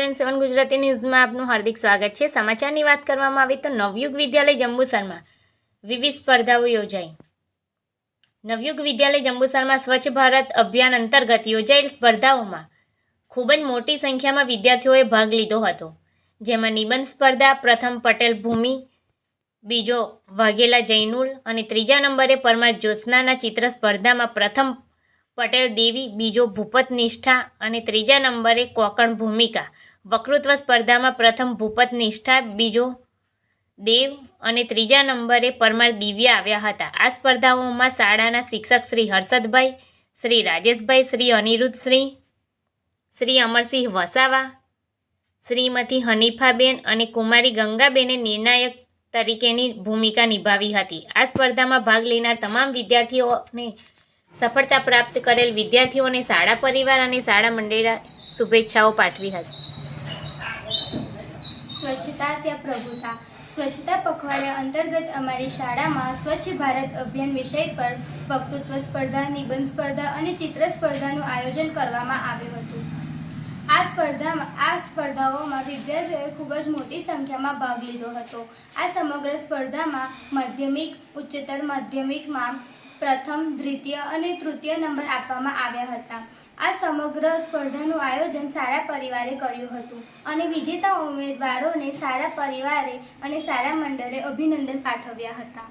Nine seven Gujarati ન્યૂઝમાં આપનું હાર્દિક સ્વાગત છે. સમાચારની વાત કરવામાં આવે તો નવયુગ વિદ્યાલય જંબુસરમાં વિવિધ સ્પર્ધાઓ યોજાઈ. નવયુગ વિદ્યાલય જંબુસરમાં સ્વચ્છ ભારત અભિયાન અંતર્ગત યોજાયેલ સ્પર્ધાઓમાં ખૂબ જ મોટી સંખ્યામાં વિદ્યાર્થીઓએ ભાગ લીધો હતો. જેમાં નિબંધ સ્પર્ધા, પ્રથમ પટેલ ભૂમિ, બીજો વાઘેલા જૈનુલ અને ત્રીજા નંબરે પરમાર જ્યોત્સનાના ચિત્ર સ્પર્ધામાં પ્રથમ પટેલ દેવી, બીજો ભૂપત નિષ્ઠા અને ત્રીજા નંબરે કોકણ ભૂમિકા વકૃત્વ સ્પર્ધામાં પ્રથમ ભૂપત નિષ્ઠા, બીજો દેવ અને ત્રીજા નંબરે પરમાર દિવ્યા આવ્યા હતા. આ સ્પર્ધાઓમાં શાળાના શિક્ષક શ્રી હર્ષદભાઈ, શ્રી રાજેશભાઈ, શ્રી અનિરુદ્ધશ્રી, શ્રી અમરસિંહ વસાવા, શ્રીમતી હનીફાબેન અને કુમારી ગંગાબેને નિર્ણાયક તરીકેની ભૂમિકા નિભાવી હતી. આ સ્પર્ધામાં ભાગ લેનાર તમામ વિદ્યાર્થીઓને સફળતા પ્રાપ્ત કરેલ વિદ્યાર્થીઓને શાળા પરિવાર અને શાળા મંડળે શુભેચ્છાઓ પાઠવી હતી. સ્વચ્છતા ત્યાં પ્રભુતા. સ્વચ્છતા પખવાડિયા અંતર્ગત અમારી શાળામાં સ્વચ્છ ભારત અભિયાન વિષય પર વક્તૃત્વ સ્પર્ધા, નિબંધ સ્પર્ધા અને ચિત્ર સ્પર્ધાનું આયોજન કરવામાં આવ્યું હતું. આ સ્પર્ધામાં, આ સ્પર્ધાઓમાં વિદ્યાર્થીઓએ ખૂબ જ મોટી સંખ્યામાં ભાગ લીધો હતો. આ સમગ્ર સ્પર્ધામાં માધ્યમિક, ઉચ્ચતર માધ્યમિકમાં પ્રથમ, દ્વિતીય અને તૃતીય નંબર આપવામાં આવ્યા હતા. આ સમગ્ર સ્પર્ધાનું આયોજન સારા પરિવારે કર્યું હતું અને વિજેતા ઉમેદવારોને સારા પરિવારે અને સારા મંડળે અભિનંદન પાઠવ્યા હતા.